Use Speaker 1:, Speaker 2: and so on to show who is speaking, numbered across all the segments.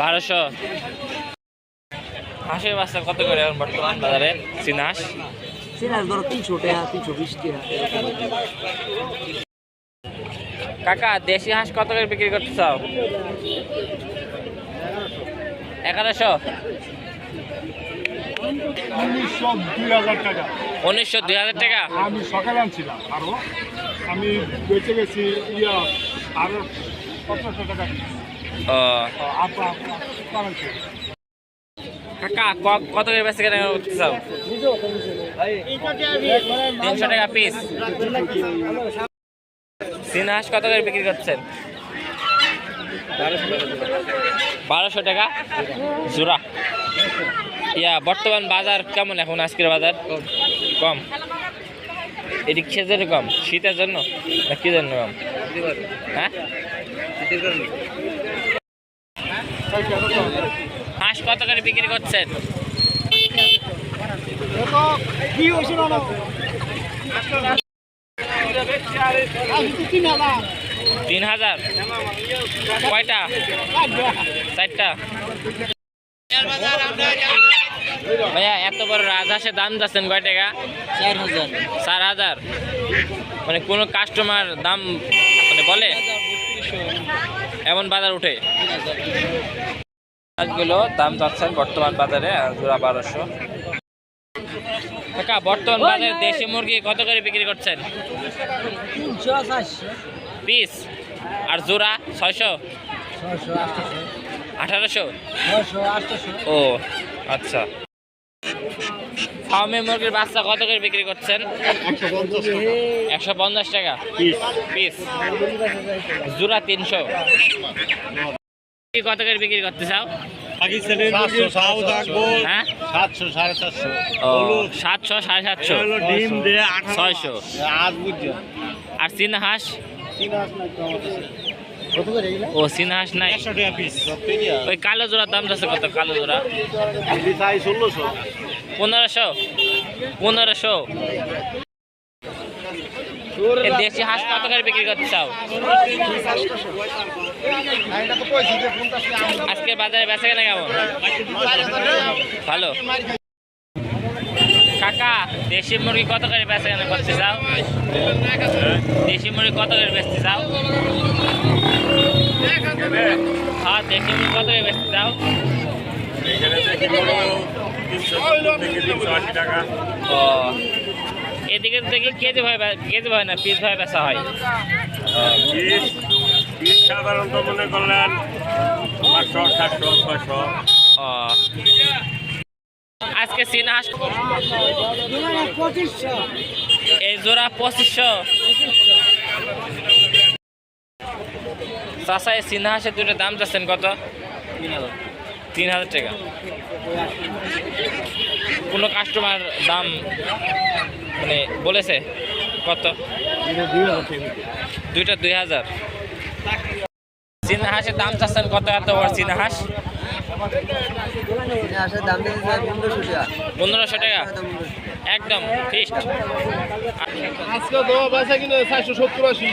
Speaker 1: বারোশো। হাঁসের বাচ্চা কত করে এখন বর্তমান বাজারে? চিনাস কাকা দেশি হাঁস কত করে বিক্রি করতে চাও? এগারোশো
Speaker 2: উনিশশো দুই হাজার টাকা।
Speaker 1: উনিশশো দুই হাজার টাকা?
Speaker 2: আমি সকালে আনছিলাম আরও। আমি বেঁচে গেছি ইয়া আরও সতেরোশো টাকা।
Speaker 1: কাকা কত করে কেনা করতে চাও? তিনশো টাকা পিস চীনা কত করে বিক্রি করছেন? বারোশো টাকা? জোড়া। ইয়া বর্তমান বাজার কেমন এখন? আজকের বাজার? কম। এটি খেজের কম শীতের জন্য? কি জন্য কম হ্যাঁ? হাঁস কত করে বিক্রি করছেন? তিন হাজার। কয়টা? চারটা। ভাইয়া, এত বড় রাজহাঁসের দাম যাচ্ছেন কয় টাকা?
Speaker 3: চার হাজার।
Speaker 1: মানে কোনো কাস্টমার দাম মানে বলে? এমন বাজার উঠে। মাছগুলো দাম যাচ্ছেন বর্তমান বাজারে জোড়া বারোশো। কাকা বর্তমান বাজারে দেশি মুরগি কত করে বিক্রি করছেন? পিস। আর জোড়া ছয়শো? আঠারোশো? ও আচ্ছা। ফার্মে মুরগির বাচ্চা কত করে বিক্রি করছেন? একশো পঞ্চাশ টাকা। পিস জোড়া তিনশো। কত করে বিক্রি করতে চাও?
Speaker 2: সাতশো
Speaker 1: হ্যাঁ?
Speaker 2: সাতশো সাড়ে সাতশো। ডিম দিয়ে
Speaker 1: ছয়শো। আর চীন হাঁস? ও চীন হাঁস নাই। ওই কালো জোড়ার দাম যাচ্ছে কত? কালো জোড়া। পনেরোশো। পনেরোশো। দেশি হাঁস কত করে বিক্রি করতে চাও? আজকে বাজারে বেচা কেনা কেমন? ভালো। দেশি মুরগি কত করে বেচা কেনা করতে চাও? দেশি মুরগি কত করে বেচতে চাও? হ্যাঁ দেশি মুরগি কত করে বেচতে চাও? ও, এদিকে থেকে কেজি ভাই কেজি ভাবে না, পিস ভাই বেচা হয়।
Speaker 2: সাধারণত মনে করলেন পাঁচশো সাতশো ছয়শো
Speaker 1: আজকে চীনা হাঁস এই জোড়া পঁচিশশো। চাষা এই চীনা দুটো দাম চাচ্ছেন কত? তিন হাজার টাকা। কোনো কাস্টমার দাম মানে বলেছে কত? দুইটা দুই হাজার। চীনা দাম চাচ্ছেন কত এত? বড় চীনা
Speaker 3: পনেরোশো টাকা।
Speaker 1: একদম
Speaker 2: চারশো সত্তর আশি।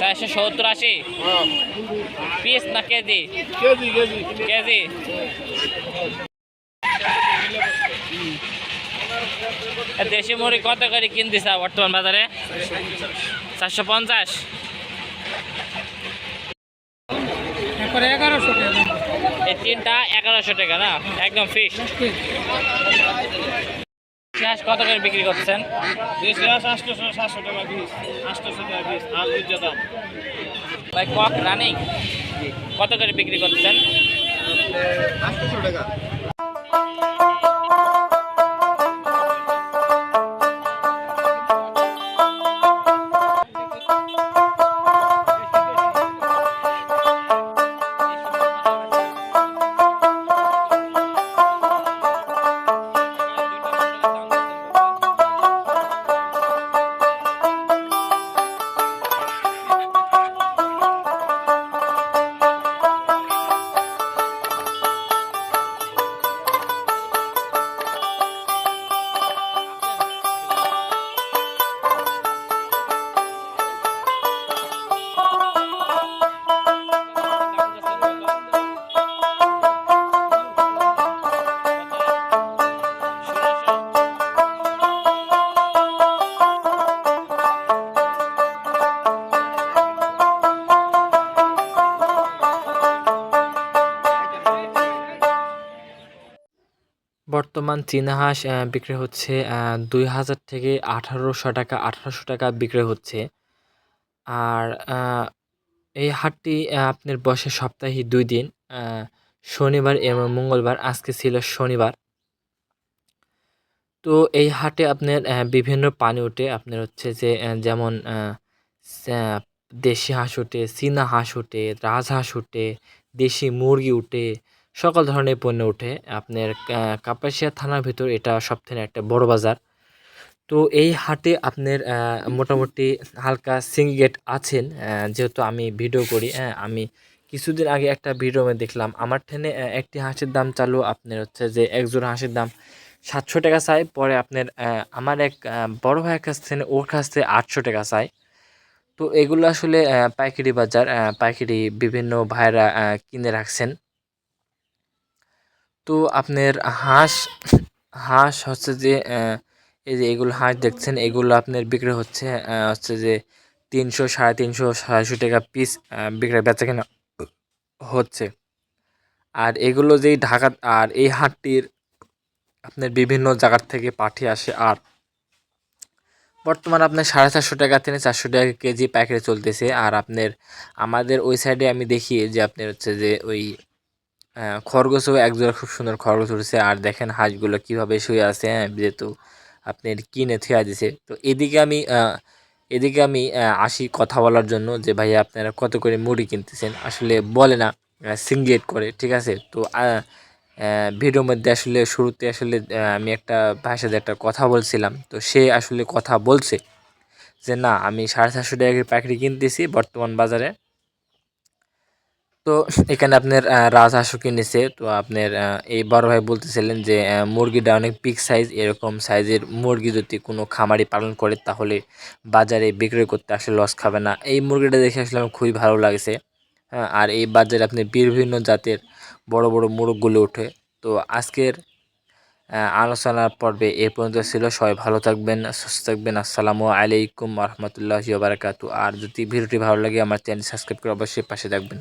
Speaker 1: চারশো সত্তর আশি? পিস না কেজি?
Speaker 2: KG KG.
Speaker 1: কেজি? দেশি মুড়ি কত করে কিনতে চাও বর্তমান বাজারে? চারশো পঞ্চাশ?
Speaker 3: এগারোশো টাকা
Speaker 1: এই তিনটা এগারোশো টাকা না? একদম ফিক্সড পেঁয়াজ কত করে বিক্রি করছেন ভাই, কক রানিং কত করে বিক্রি করছেন
Speaker 3: আটশো টাকা।
Speaker 1: বর্তমান চীনা হাঁস বিক্রি হচ্ছে দুই হাজার থেকে আঠারোশো টাকা আঠারোশো টাকা বিক্রি হচ্ছে। আর এই হাটটি আপনার বসে সপ্তাহে দুই দিন শনিবার এবং মঙ্গলবার, আজকে ছিল শনিবার। তো এই হাটে আপনার বিভিন্ন পানি ওঠে। আপনার হচ্ছে যে যেমন দেশি হাঁস ওঠে, চীনা হাঁস ওঠে, রাজহাঁস ওঠে, দেশি মুরগি ওঠে সকল ধরনের পণ্য ওঠে। আপনার কাপাসিয়া থানার ভিতর এটা সবথেকে একটা বড় বাজার। তো এই হাটে আপনার মোটামুটি হালকা সিঙ্গেট আছেন যেহেতু আমি ভিডিও করি হ্যাঁ আমি কিছুদিন আগে একটা ভিডিও দেখলাম। আমার ঠেনে একটি হাঁসের দাম চালু, আপনার হচ্ছে যে এক জোড়া হাঁসের দাম সাতশো টাকা চাই, পরে আপনার আমার এক বড় ভাইয়ের কাছ থেকে, ওর কাছ থেকে আটশো টাকা চাই। তো এগুলো আসলে পাইকারি বাজার পাইকারি বিভিন্ন ভাইরা কিনে রাখছেন। তো আপনার হাঁস হাঁস হচ্ছে যে এই যে এগুলো হাঁস দেখছেন, এগুলো আপনার বিক্রি হচ্ছে হচ্ছে যে তিনশো, সাড়ে তিনশো সাড়েশো টাকা পিস বিক্রি বেচা কেনা হচ্ছে। আর এগুলো যেই ঢাকা, আর এই হাটটির আপনার বিভিন্ন জায়গার থেকে পাঠিয়ে আসে আর। বর্তমান আপনার সাড়ে চারশো টাকা থেকে চারশো টাকা কেজি প্যাকেটে চলতেছে। আর আপনার, আমাদের ওই সাইডে আমি দেখি যে আপনার হচ্ছে যে ওই খরগোশও একজোড়া খুব সুন্দর খরগোশ উঠেছে। আর দেখেন হাঁসগুলো কীভাবে শুয়ে আছে হ্যাঁ যেহেতু আপনার কিনে থুয়া দিছে তো এদিকে আমি এদিকে আমি আসি কথা বলার জন্য যে, ভাইয়া, আপনারা কত করে মুড়ি কিনতেছেন? আসলে বলে না সিঙ্গেট করে, ঠিক আছে? তো ভিডিওর মধ্যে আসলে শুরুতে আসলে আমি একটা ভাইয়ের সাথে একটা কথা বলছিলাম। তো সে আসলে কথা বলছে যে, না, আমি সাড়ে চারশো টাকা পাখি কিনতেছি বর্তমান বাজারে। তো এখানে আপনার রাজহাঁসও কিনেছে তো আপনার এই বড় ভাই বলতেছিলেন যে মুরগিটা অনেক পিক সাইজ এরকম সাইজের মুরগি যদি কোনো খামারি পালন করে তাহলে বাজারে বিক্রি করতে আসলে লস খাবে না। এই মুরগিটা দেখে আসলে আমার খুবই ভালো লাগছে। হ্যাঁ, আর এই বাজারে আপনি বিভিন্ন জাতের বড় বড় মোরগগুলো ওঠে। তো আজকের আলোচনার পর্বে এ পর্যন্ত ছিল। সবাই ভালো থাকবেন সুস্থ থাকবেন। আসসালামু আলাইকুম রহমতুল্লাহি বারাকাতু আর যদি ভিডিওটি ভালো লাগে আমার চ্যানেল সাবস্ক্রাইব করে অবশ্যই পাশে থাকবেন।